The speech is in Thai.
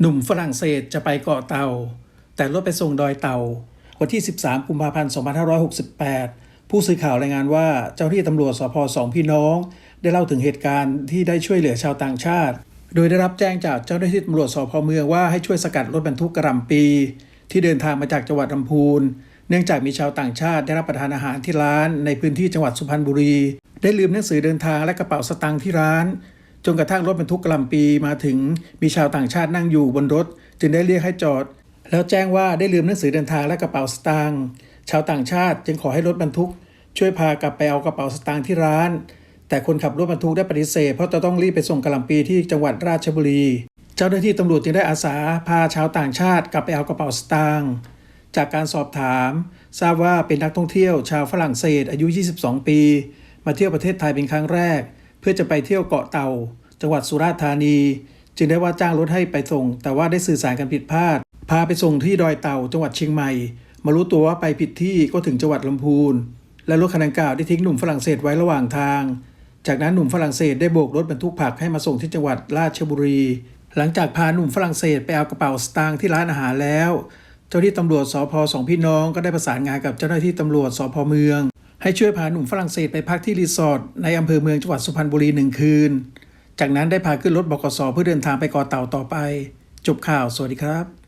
หนุ่มฝรั่งเศสจะไปเกาะเต่าแต่รถไปส่งดอยเต่าวันที่ 13 กุมภาพันธ์ 2568 ผู้สื่อข่าวรายงานว่าเจ้าหน้าที่ตำรวจสพสองพี่น้อง ได้เล่าถึงเหตุการณ์ที่ได้ช่วยเหลือชาวต่างชาติ โดยได้รับแจ้งจากเจ้าหน้าที่ตำรวจสพเมืองว่าให้ช่วยสกัดรถบรรทุกกระหล่ำปี ที่เดินทางมาจากจังหวัดลำพูน เนื่องจากมีชาวต่างชาติได้รับประทานอาหารที่ร้านในพื้นที่จังหวัดสุพรรณบุรี ได้ลืมหนังสือเดินทางและกระเป๋าสตางค์ที่ร้าน จนกระทั่งรถบรรทุกกล่ำปีมาถึงมีชาวต่างชาตินั่งอยู่บนรถ จึงได้เรียกให้จอด แล้วแจ้งว่าได้ลืมหนังสือเดินทางและกระเป๋าสตางค์ชาวต่างชาติจึงขอให้รถบรรทุก ช่วยพากลับไปเอากระเป๋าสตางค์ที่ร้าน แต่คนขับรถบรรทุกได้ปฏิเสธเพราะจะต้องรีบไปส่งกระล่ำปีที่จังหวัดราชบุรี เจ้าหน้าที่ตำรวจจึงได้อาสาพาชาวต่างชาติกลับไปเอากระเป๋าสตางค์จากการสอบถาม ทราบว่าเป็นนักท่องเที่ยวชาวฝรั่งเศสอายุ 22 ปี มาเที่ยวประเทศไทยเป็นครั้งแรก พื่อจะไปเที่ยวเกาะเต่า จังหวัดสุราษฎร์ธานี จึงได้ว่าจ้างรถให้ไปส่ง แต่ว่าได้สื่อสารกันผิดพลาด พาไปส่งที่ดอยเต่า จังหวัดเชียงใหม่ มารู้ตัวว่าไปผิดที่ก็ถึงจังหวัดลำพูน และรถคันดังกล่าวได้ทิ้งหนุ่มฝรั่งเศสไว้ระหว่างทาง จากนั้นหนุ่มฝรั่งเศสได้โบกรถบรรทุกผักให้มาส่งที่จังหวัดราชบุรี หลังจากพาหนุ่มฝรั่งเศสไปเอากระเป๋าสตางค์ที่ร้านอาหารแล้ว เจ้าหน้าที่ตำรวจสพสองพี่น้องก็ได้ประสานงานกับเจ้าหน้าที่ตำรวจสพเมือง ให้ช่วยพาหนุ่มฝรั่งเศสไปพักที่รีสอร์ทในอำเภอเมืองจังหวัดสุพรรณบุรีหนึ่งคืน จากนั้นได้พาขึ้นรถบกสเพื่อเดินทางไปเกาะเต่าต่อไป จบข่าว สวัสดีครับ